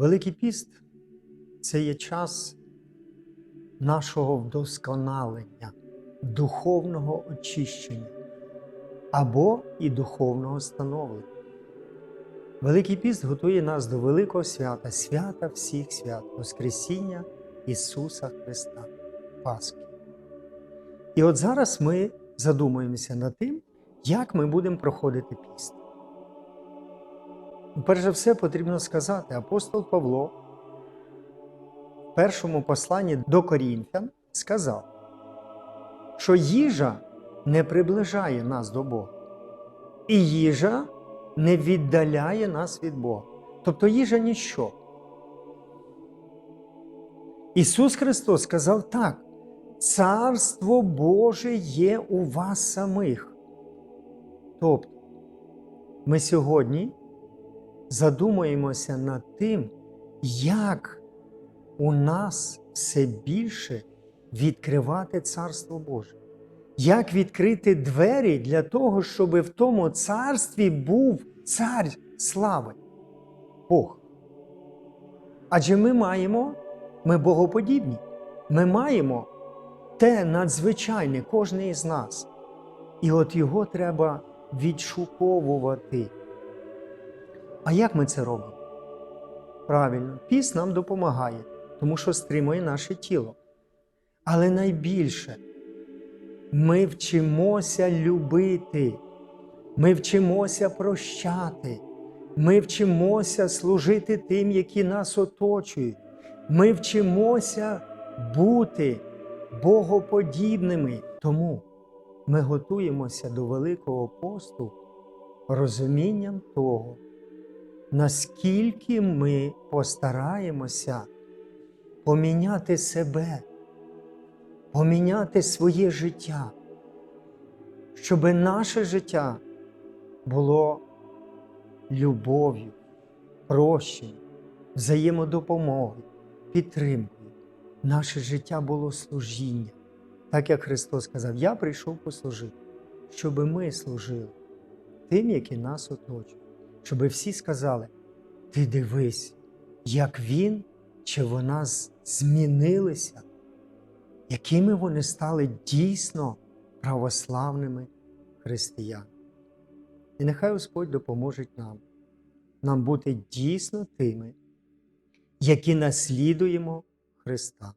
Великий піст це є час нашого вдосконалення, духовного очищення або і духовного становлення. Великий піст готує нас до великого свята, свята всіх свят, Воскресіння Ісуса Христа, Пасхи. І от зараз ми задумуємося над тим, як ми будемо проходити піст. Ну, Перш за все, потрібно сказати, апостол Павло в першому посланні до Корінфян сказав, що їжа не приближає нас до Бога, і їжа не віддаляє нас від Бога. Тобто їжа ніщо. Ісус Христос сказав так: Царство Боже є у вас самих. Тобто, ми сьогодні задумуємося над тим, як у нас все більше відкривати Царство Боже. Як відкрити двері для того, щоб в тому царстві був цар слави Бог. Адже ми маємо, ми богоподібні, ми маємо те надзвичайне, кожен із нас. І от його треба відшуковувати. А як ми це робимо? Правильно, піс нам допомагає, тому що стримує наше тіло. Але найбільше ми вчимося любити, ми вчимося прощати, ми вчимося служити тим, які нас оточують. Ми вчимося бути богоподібними. Тому ми готуємося до Великого посту розумінням того, наскільки ми постараємося поміняти себе, поміняти своє життя, щоб наше життя було любов'ю, прощенням, взаємодопомогою, підтримкою. Наше життя було служінням. Так як Христос сказав, я прийшов послужити, щоб ми служили тим, які нас оточують, щоб всі сказали: ти дивись, як він чи вона змінилися, якими вони стали дійсно православними християнами. І нехай Господь допоможе нам, нам бути дійсно тими, які наслідуємо Христа.